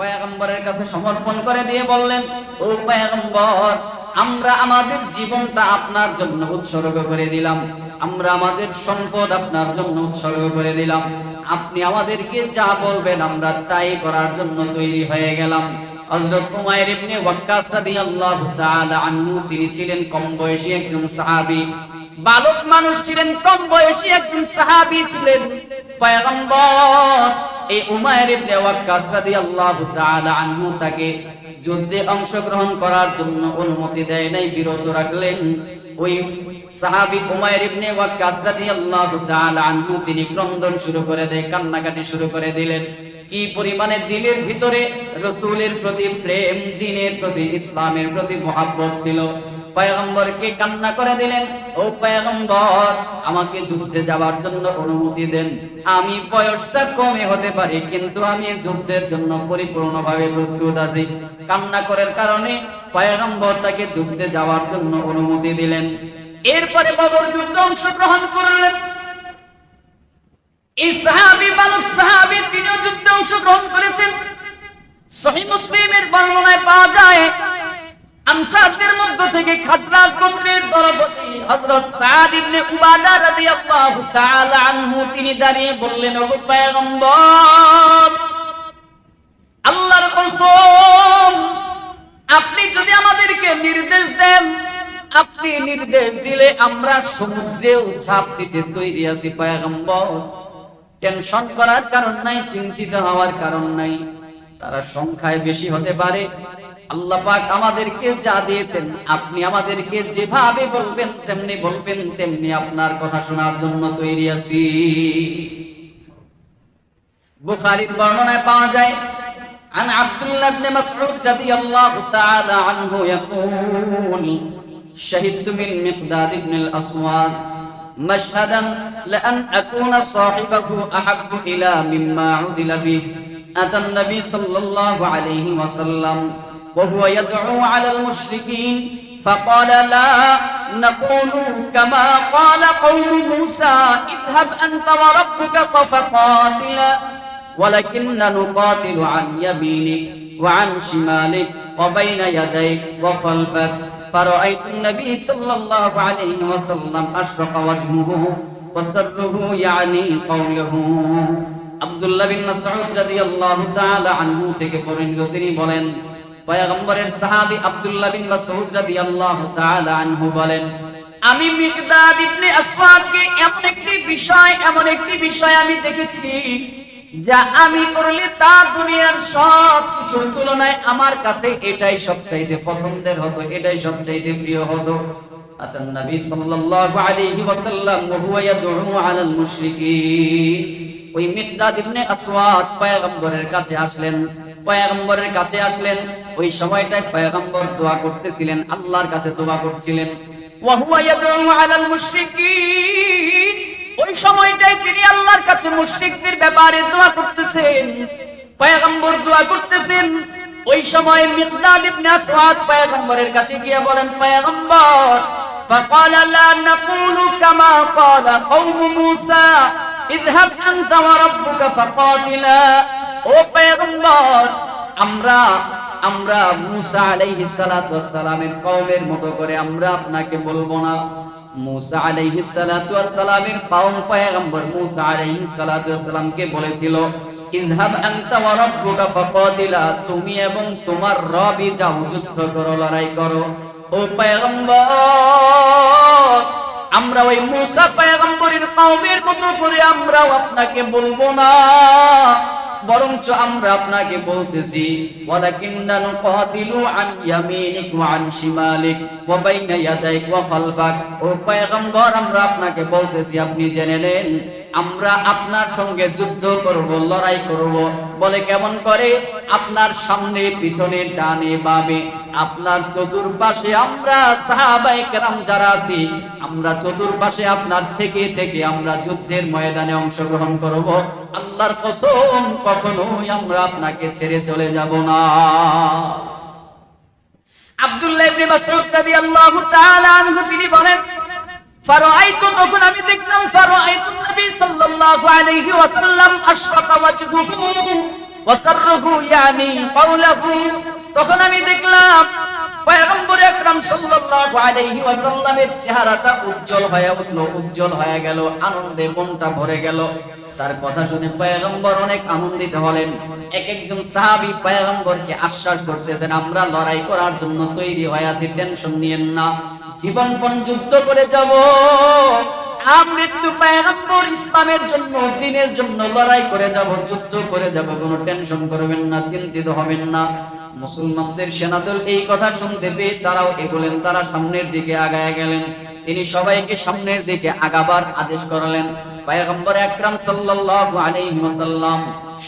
পয়গম্বরের কাছে সমর্পণ করে দিয়ে বললেন, ও পয়গম্বর, আমরা আমাদের জীবনটা আপনার জন্য উৎসর্গ করে দিলাম। আমরা আমাদের সম্পদ আপনার জন্য উৎসর্গ করে দিলাম। আপনি আমাদেরকে যা বলবেন আমরা তাই করার জন্য তৈরি হয়ে গেলাম। হযরত উমাইর ইবনে ওয়াক্কাস রাদিয়াল্লাহু তাআলা আনহু, তিনি ছিলেন কম বয়সী একজন সাহাবী। বালক মানুষ ছিলেন, কম বয়সী একজন সাহাবী ছিলেন। পয়গম্বর, এই উমাইর ইবনে ওয়াক্কাস রাদিয়াল্লাহু তাআলা আনহু তাকে যুদ্ধে অংশগ্রহণ করার জন্য অনুমতি দেয় নাই, বিরত রাখলেন। ওই সাহাবী উমাইর ইবনে ওয়াক্কাস রাদিয়াল্লাহু তাআলা আনহু তিনি ক্রন্দন শুরু করে দেয়, কান্নাকাটি শুরু করে দিলেন। কি পরিমাণে দিলের ভিতরে রসুলের প্রতি প্রেম, দিনের প্রতি ইসলামের প্রতি মহাব্বত ছিল পয়গম্বরকে কান্না করে দিলেন, ও পয়গম্বর আমাকে যুদ্ধে যাওয়ার জন্য অনুমতি দেন। আমি বয়সটা কমে হতে পারি, কিন্তু আমি যুদ্ধের জন্য পরিপূর্ণভাবে প্রস্তুত আছি। কান্না করার কারণে পয়গম্বর তাকে যুদ্ধে যাওয়ার জন্য অনুমতি দিলেন। এরপরে বদর যুদ্ধে অংশগ্রহণ করলেন। এই সাহাবী, বালক সাহাবী তিনিও যুদ্ধে অংশগ্রহণ করেছেন। সহিহ মুসলিমের বর্ণনায় পাওয়া যায় আনসারদের মধ্য থেকে খাজরাজ গোত্রের দলপতি হযরত সাদ ইবনে উবাদা রাদিয়াল্লাহু তাআলা আনহু, তিনি দাঁড়িয়ে বললেন, ওগো পয়গম্বর, আল্লাহর কসম, আপনি যদি আমাদেরকে নির্দেশ দেন, আপনি নির্দেশ দিলে আমরা সমুদ্রেও ঝাঁপ দিতে তৈরি আছি, পয়গম্বর। টেনশন করার কারণ নাই, চিন্তিত হওয়ার কারণ নাই। তারা সংখ্যায় বেশি হতে পারে। আল্লাহ পাক আমাদেরকে যা দিয়েছেন আপনি আমাদেরকে যেভাবে বলবেন যেমনি বলবেন তেমনি আপনার কথা শোনার জন্য তৈরি আছি বুখারীর বর্ণনায় পাওয়া যায় عن عبد الله بن مسعود رضي الله تعالى عنه يقول شهدت من مقداد بن الأصوات مشهدا لأن أكون صاحبه أحب إلى مما عدل به أتى النبي صلى الله عليه وسلم وهو يدعو على المشركين فقال لا نقول كما قال قوم موسى اذهب أنت وربك فقاتلا ولكن نقاتل عن يمينك وعن شمالك وبين يديك وخلفك فرأيت النبي صلى الله عليه وسلم أشرق وجهه وسره يعني قوله আব্দুল্লাহ বিন মাসউদ রাদিয়াল্লাহু তাআলা আনহু থেকে বর্ণিত তিনি বলেন পয়গম্বরের সাহাবী আব্দুল্লাহ বিন মাসউদ রাদিয়াল্লাহু তাআলা আনহু বলেন, আমি মিকদাদ ইবনে আসওয়াদকে এমন একটি বিষয়, এমন একটি বিষয় আমি দেখেছি যা আমি করলে তা দুনিয়ার সব কিছুর তুলনায় আমার কাছে এটাই সবচাইতে পছন্দের হতো, এটাই সবচাইতে প্রিয় হতো। আতান নবী সাল্লাল্লাহু আলাইহি ওয়াসাল্লাম, ওয়া হুয়া ইয়াদউ আলাল মুশরিকিন। ওই মিকদাদ ইবনে আসওয়াদ পয়গম্বরের কাছে আসলেন পয়গম্বরের কাছে আসলেন ওই সময়টায় পয়গম্বর দোয়া করতেছিলেন আল্লাহর কাছে দোয়া করছিলেন ওয়া হুয়া ইয়াদউ আলাল মুশরিকিন ওই সময়টায় তিনি আল্লাহর কাছে মুশরিকদের ব্যাপারে দোয়া করতেছেন পয়গম্বর দোয়া করতেছেন ওই সময় মিকদাদ ইবনে আসওয়াদ পয়গম্বরের কাছে গিয়ে বলেন পয়গম্বর فقال لا نقول كما قال قوم موسى ইযহাব আনতা আমরা আমরা মুসা আলাইহি সালাতু ওয়াসসালামের কওমের মতো করে আমরা আপনাকে বলব না। মুসা আলাইহি সালাতু ওয়াসসালামের কওম পয়গম্বর মুসা আলাইহি সালাতু ওয়াসসালামকে বলেছিল ইনহাব আনতা ওয়া রাব্বুকা ফাকাতিলা, তুমি এবং তোমার রবই যাও যুদ্ধ করো, লড়াই করো। ও পয়গম্বর আমরা ওই মুসা পয়গম্বরের কওমের মতো করে আমরাও আপনাকে বলব না। বরঞ্চ আমরা আপনাকে বলতেছি, ওয়ালাকিন্না নুকাতিলু আন ইয়ামিনিক ওয়া আন শিমালিক ওয়া বাইনা ইয়াদাইক ওয়া খালফাক। ও পয়গম্বর, আমরা আপনাকে বলতেছি, আপনি জেনে নেন, আমরা আপনার সঙ্গে যুদ্ধ করব, লড়াই করব। বলে কেমন করে? আপনার সামনে, পিছনে, ডানে, বামে আপনার চতুর্পাশে আমরা সাহাবায়ে কেরাম যারা আছি, আমরা চতুর্পাশে আপনার থেকে থেকে আমরা যুদ্ধের ময়দানে অংশগ্রহণ করব। আল্লাহর কসম, কখনোই আমরা আপনাকে ছেড়ে চলে যাব না। আব্দুল্লাহ তখন আমি দেখলাম আশ্বাস করতেছেন, আমরা লড়াই করার জন্য তৈরি হয়ে আছি, টেনশন নিয়েন না। জীবনপণ যুদ্ধ করে যাব। আমৃত্যু ইসলামের জন্য, দিনের জন্য লড়াই করে যাব, যুদ্ধ করে যাব। কোনো টেনশন করবেন না, চিন্তিত হবেন না। মুসলমানদের সেনাদল এই কথা শুনতে পেয়ে তারাও এগোলেন, তারা সামনের দিকে আগায় গেলেন। তিনি সবাইকে সামনের দিকে আগাবার আদেশ করলেন। পয়গম্বর একরাম সাল্লাল্লাহু আলাইহি ওয়াসাল্লাম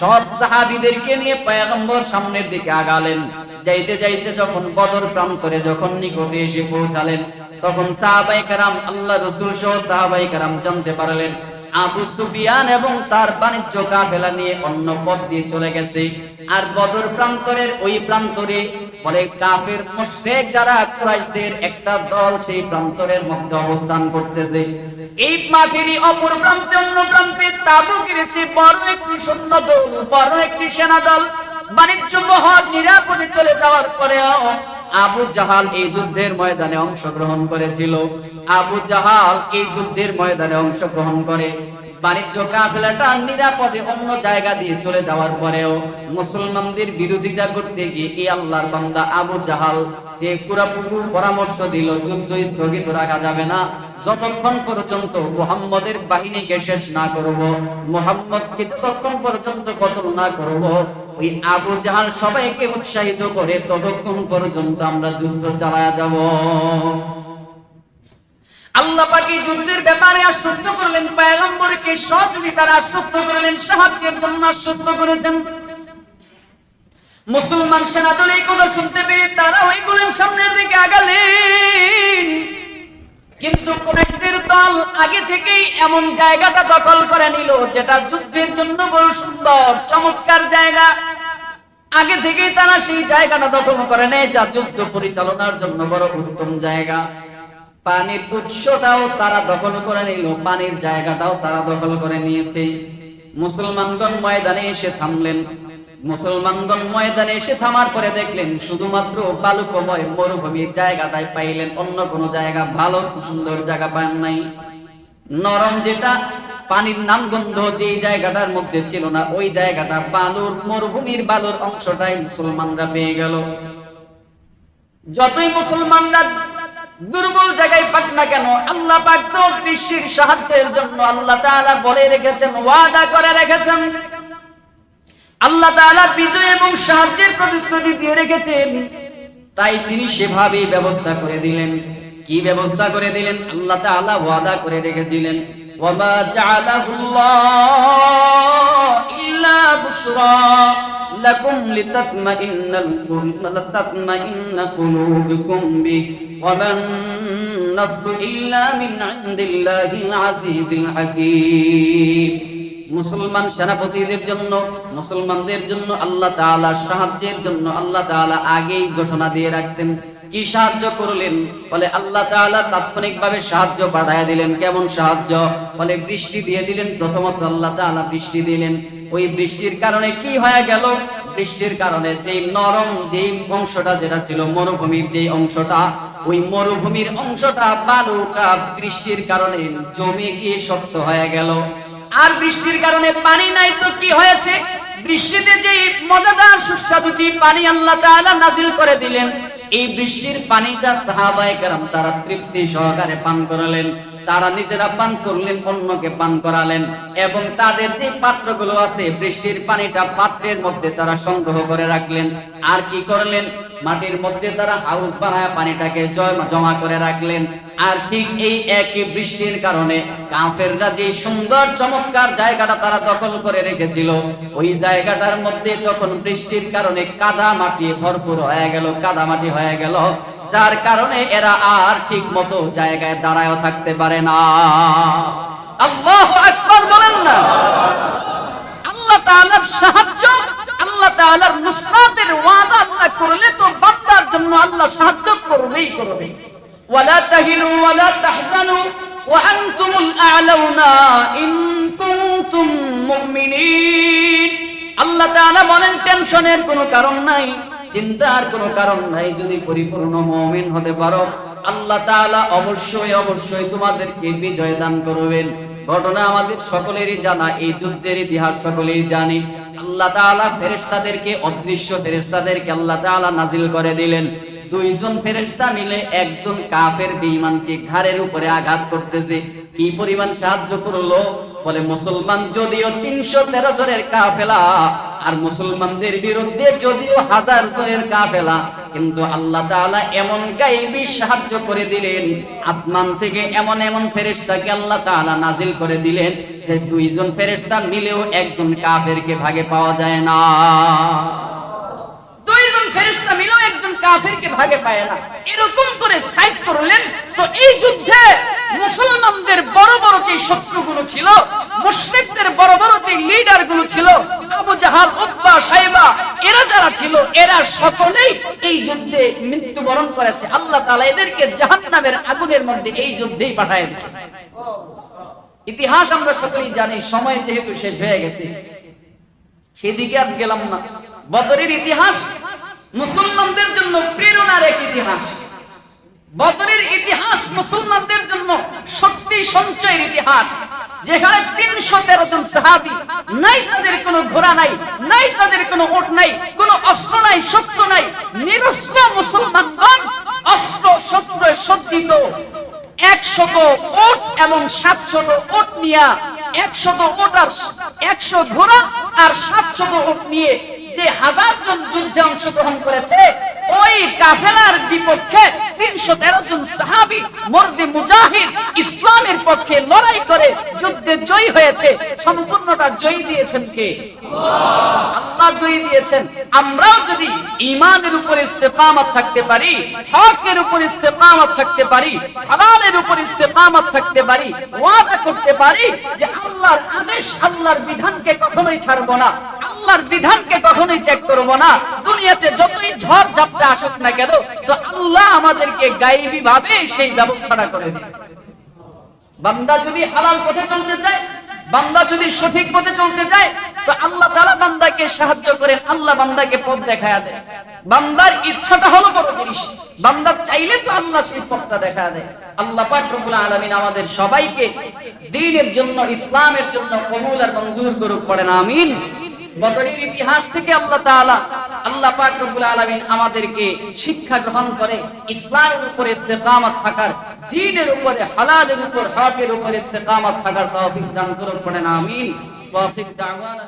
সব সাহাবীদেরকে নিয়ে পয়গম্বর সামনের দিকে আগালেন। যাইতে যাইতে যখন বদর প্রান্তরে যখন নিকটে এসে পৌঁছালেন, তখন সাহাবাই কারাম আল্লাহ রসুল সহ সাহাবাই কারাম জানতে পারলেন আবু সুফিয়ান এবং তার বাণিজ্য কাফেলা নিয়ে অন্য পথ দিয়ে চলে গেছে। আর বদর প্রান্তরের ওই প্রান্তরে পরে কাফের মুশরিক যারা কুরাইশদের একটা দল সেই প্রান্তরের মধ্যে অবস্থান করতেছে। এই মাঠেরই অপর প্রান্তে অন্য প্রান্তে তাবু গিরেছে, বড় একটি সৈন্য দল, বড় একটি সেনা দল। বাণিজ্য বহর নিরাপদে চলে যাওয়ার পরেও আবু জাহাল এই যুদ্ধের ময়দানে অংশগ্রহণ করেছিল। আবু জাহাল এই যুদ্ধের ময়দানে অংশগ্রহণ করে। বাণিজ্য কাফেলাটা নিরাপদে অন্য জায়গা দিয়ে চলে যাওয়ার পরেও মুসলমানদের বিরোধিতা করতে গিয়ে আল্লাহর বান্দা আবু জাহাল যে পরামর্শ দিল, যুদ্ধ স্থগিত রাখা যাবে না। যতক্ষণ পর্যন্ত মুহাম্মদের বাহিনীকে শেষ না করব, মুহাম্মদকে যতক্ষণ পর্যন্ত কতল না করব, ওই আবু জাহাল সবাইকে উৎসাহিত করে ততক্ষণ পর্যন্ত আমরা যুদ্ধ চালায়া যাব। আল্লাহ যুদ্ধের ব্যাপারে আশ্বস্ত করলেন আশ্বস্ত করলেন সাহায্যের জন্য আশ্বস্ত করেছেন। মুসলমান এই কথা শুনতে পেরে তারা ওই গুলেন সামনের দিকে আগালেন। কিন্তু কুরাইশদের দল আগে থেকেই এমন জায়গাটা দখল করে নিল, যেটা যুদ্ধের জন্য বড় সুন্দর, চমৎকার জায়গা। আগে থেকেই তারা সেই জায়গাটা দখল করে নেয়, যা যুদ্ধ পরিচালনার জন্য বড় উত্তম জায়গা। পানির উৎসটাও তারা দখল করে নিল, পানির জায়গাটাও তারা দখল করে নিয়েছে। মুসলমানগণ ময়দানে এসে থামলেন। মুসলমানগণ ময়দানে এসে থামার পরে দেখলেন, শুধুমাত্র বালুকময় মরুভূমির জায়গাটাই পাইলেন, অন্য কোনো জায়গা ভালো, সুন্দর জায়গা পান নাই। নরম যেটা, পানির নামগন্ধ যেই জায়গাটার মধ্যে ছিল না, ওই জায়গাটা বালুর, মরুভূমির বালুর অংশটাই মুসলমানরা পেয়ে গেল। যতই মুসলমানরা দুর্বল জায়গায় পাক না কেন? আল্লাহ পাক তো কৃষির সাহায্যের জন্য আল্লাহ তাআলা বলে রেখেছেন, ওয়াদা করে রেখেছেন। আল্লাহ তাআলা বিজয় এবং সাহায্যের প্রতিশ্রুতি দিয়ে রেখেছেন। তাই তিনি সেভাবেই ব্যবস্থা করে দিলেন। কি ব্যবস্থা করে দিলেন? আল্লাহ তাআলা ওয়াদা করে রেখেছিলেন। ওয়ামা জাআলাহুল্লাহ ইল্লা বুশরা। লাকুম লিতাতমাইন্না লিতাতমাইন্না কুলুবুকুম বিহি ওয়ামান নাসরু ইল্লা মিন ইনদিল্লাহিল আজিজিল হাকীম মুসলমান সেনাপতিদের জন্য, মুসলমানদের জন্য আল্লাহ তাআলা, সাহায্যের জন্য আল্লাহ তাআলা আগেই ঘোষণা দিয়ে রাখছেন। কি সাহায্য করলেন? বলে আল্লাহ তাআলা তাৎক্ষণিকভাবে সাহায্য পাঠায় দিলেন। কেমন সাহায্য? বলে বৃষ্টি দিয়ে দিলেন। প্রথমত আল্লাহ তাআলা বৃষ্টি দিলেন। ওই বৃষ্টির কারণে কি হয়ে গেল? বৃষ্টির কারণে যে নরম যে অংশটা যেটা ছিল, মরুভূমির যে অংশটা, ওই মরুভূমির অংশটা বালুটা বৃষ্টির কারণে জমে গিয়ে শক্ত হয়ে গেল। আর বৃষ্টির কারণে পানি নাই তো কি হয়েছে? বৃষ্টিতে যে মজাদার সুস্বাদু যে পানি আল্লাহ তাআলা নাজিল করে দিলেন, এই বৃষ্টির পানিটা সাহাবায়ে কেরাম তারা তৃপ্তি সহকারে পান করলেন। তারা নিজেরা পান করলেন, অন্যকে পান করালেন। এবং তাদের যে পাত্রগুলো আছে, বৃষ্টির পানিটা পাত্রের মধ্যে তারা সংগ্রহ করে রাখলেন। আর কি করলেন? মাটির মধ্যে তারা হাউস বানায় পানিটাকে জমা করে রাখলেন। আর ঠিক এই একই বৃষ্টির কারণে কাফেররা যে সুন্দর, চমৎকার জায়গাটা তারা দখল করে রেখেছিল, ওই জায়গাটার মধ্যে তখন বৃষ্টির কারণে কাদা মাটি ভরপুর হয়ে গেল, কাদা মাটি হয়ে গেল যার কারণে এরা আর ঠিক মতো জায়গায় দাঁড়ায়ও থাকতে পারে না। আল্লাহু বলেন না। আল্লাহ সাহায্য, আল্লাহ তাআলার নুসরাতের ওয়াদা আল্লাহ করলে তো বান্দার জন্য আল্লাহ সাহায্য করবেই করবে। ওয়ালা তাহিনু ওয়ালা কুনতুম মুমিনিন। আল্লাহ তাআলা বলেন, টেনশনের কোনো কারণ নাই। চিন্তার কোনো কারণ নাই, যদি পরিপূর্ণ মুমিন হতে পারো, আল্লাহ তাআলা অবশ্যই অবশ্যই তোমাদেরকে বিজয় দান করবেন। ঘটনা আমাদের সকলেরই জানা, এই যুদ্ধের ইতিহাস সকলেই জানি। আল্লাহ তাআলা ফেরেশতাদেরকে, অদৃশ্য ফেরেশতাদেরকে আল্লাহ তাআলা নাজিল করে দিলেন। দুইজন ফেরেশতা মিলে একজন কাফের বেঈমানকে ঘাড়ের উপরে আঘাত করতেছে। কি পরিমাণ সাহায্য করল? বলে, মুসলমান যদিও তিনশো তেরো জনের কাফেলা, আর মুসলমানদের বিরুদ্ধে যদিও হাজার জনের কাফেলা, কিন্তু আল্লাহ তাআলা এমন গাইবি সাহায্য করে দিলেন, আসমান থেকে এমন এমন ফেরেশতাকে আল্লাহ তাআলা নাজিল করে দিলেন যে দুইজন ফেরেশতা মিলেও একজন কাফেরকে ভাগে পাওয়া যায় না। মিলেও একজন ভাগে পায় না। এরকম করে সাইজ করলেন, তো এই যুদ্ধে মুসলমানদের বড় বড় যে শত্রুগুলো ছিল বড় বড় যে লিডারগুলো ছিল, আবু জাহাল এরা যারা ছিল, এরা সকলেই এই যুদ্ধে মৃত্যুবরণ করেছে। আল্লাহ তাআলা এদেরকে জাহান্নামের আগুনের মধ্যে এই যুদ্ধেই পাঠায় ইতিহাস আমরা সকলেই জানি, সময় যেহেতু শেষ হয়ে গেছে। সেদিকে আর গেলাম না। বদরের ইতিহাস মুসলমানদের জন্য প্রেরণার এক ইতিহাস। বদরের ইতিহাস মুসলমানদের জন্য শক্তি সঞ্চয়ের ইতিহাস। যেখানে তিনশো তেরো জন সাহাবি, নাই তাদের কোনো ঘোড়া নাই নাই তাদের কোনো ওট নাই, কোনো অস্ত্র নাই শস্ত্র নাই, নিরস্ত্র মুসলমানগণ অস্ত্র শস্ত্র সজ্জিত একশত ওট এবং সাতশত ওট নিয়ে, একশত ওট আর একশো ঘোড়া আর সাতশত ওট নিয়ে যে হাজার জন যুদ্ধে অংশগ্রহণ করেছে, ওই কাফেলার বিপক্ষে তিনশো তেরো জন সাহাবি মর্দে মুজাহিদ ইসলামের পক্ষে লড়াই করে যুদ্ধে জয়ী হয়েছে। সম্পূর্ণটা জয়ী দিয়েছেন কে? আল্লাহ জয়ী দিয়েছেন। আমরাও যদি ইমানের উপর ইস্তেকামত থাকতে পারি, হকের উপর ইস্তেকামত থাকতে পারি, হালালের উপর ইস্তেকামত থাকতে পারি, ওয়াদা করতে পারি যে আল্লাহর আদেশ, আল্লাহর বিধানকে কখনোই ছাড়বো না। আল্লাহর বিধানকে কখনোই ত্যাগ করব না। দুনিয়াতে যতই ঝড় ঝাপটা আসুক না কেন, তো আল্লাহ আমাদেরকে গাইবী ভাবে সেই ব্যবস্থাটা করে দিন বান্দা যদি হালাল পথে চলতে চায়, বান্দা যদি সঠিক পথে চলতে চায়, তো আল্লাহ তাআলা বান্দাকে সাহায্য করে আল্লাহ বান্দাকে পথ দেখায় দেয়। বান্দার ইচ্ছাটা হলো বড় জিনিস। বান্দা চাইলে তো আল্লাহ সেই পথটা দেখা দেয়। আল্লাহ পাক রব্বুল আলামিন আমাদের সবাইকে দ্বীনের জন্য, ইসলামের জন্য কবুল আর মঞ্জুর করুক, পড়েন, আমিন। বদরের ইতিহাস থেকে আল্লাহ তাআলা, আল্লাহ পাক রব্বুল আলামিন আমাদেরকে শিক্ষা গ্রহণ করে ইসলামের উপর ইস্তেকামত থাকার দ্বীনের উপরে, হালালের উপর হকের উপর ইস্তেকামত থাকার তৌফিক দান করুন, পড়েন, আমিন। ওয়া ফিদ দাওয়ানা।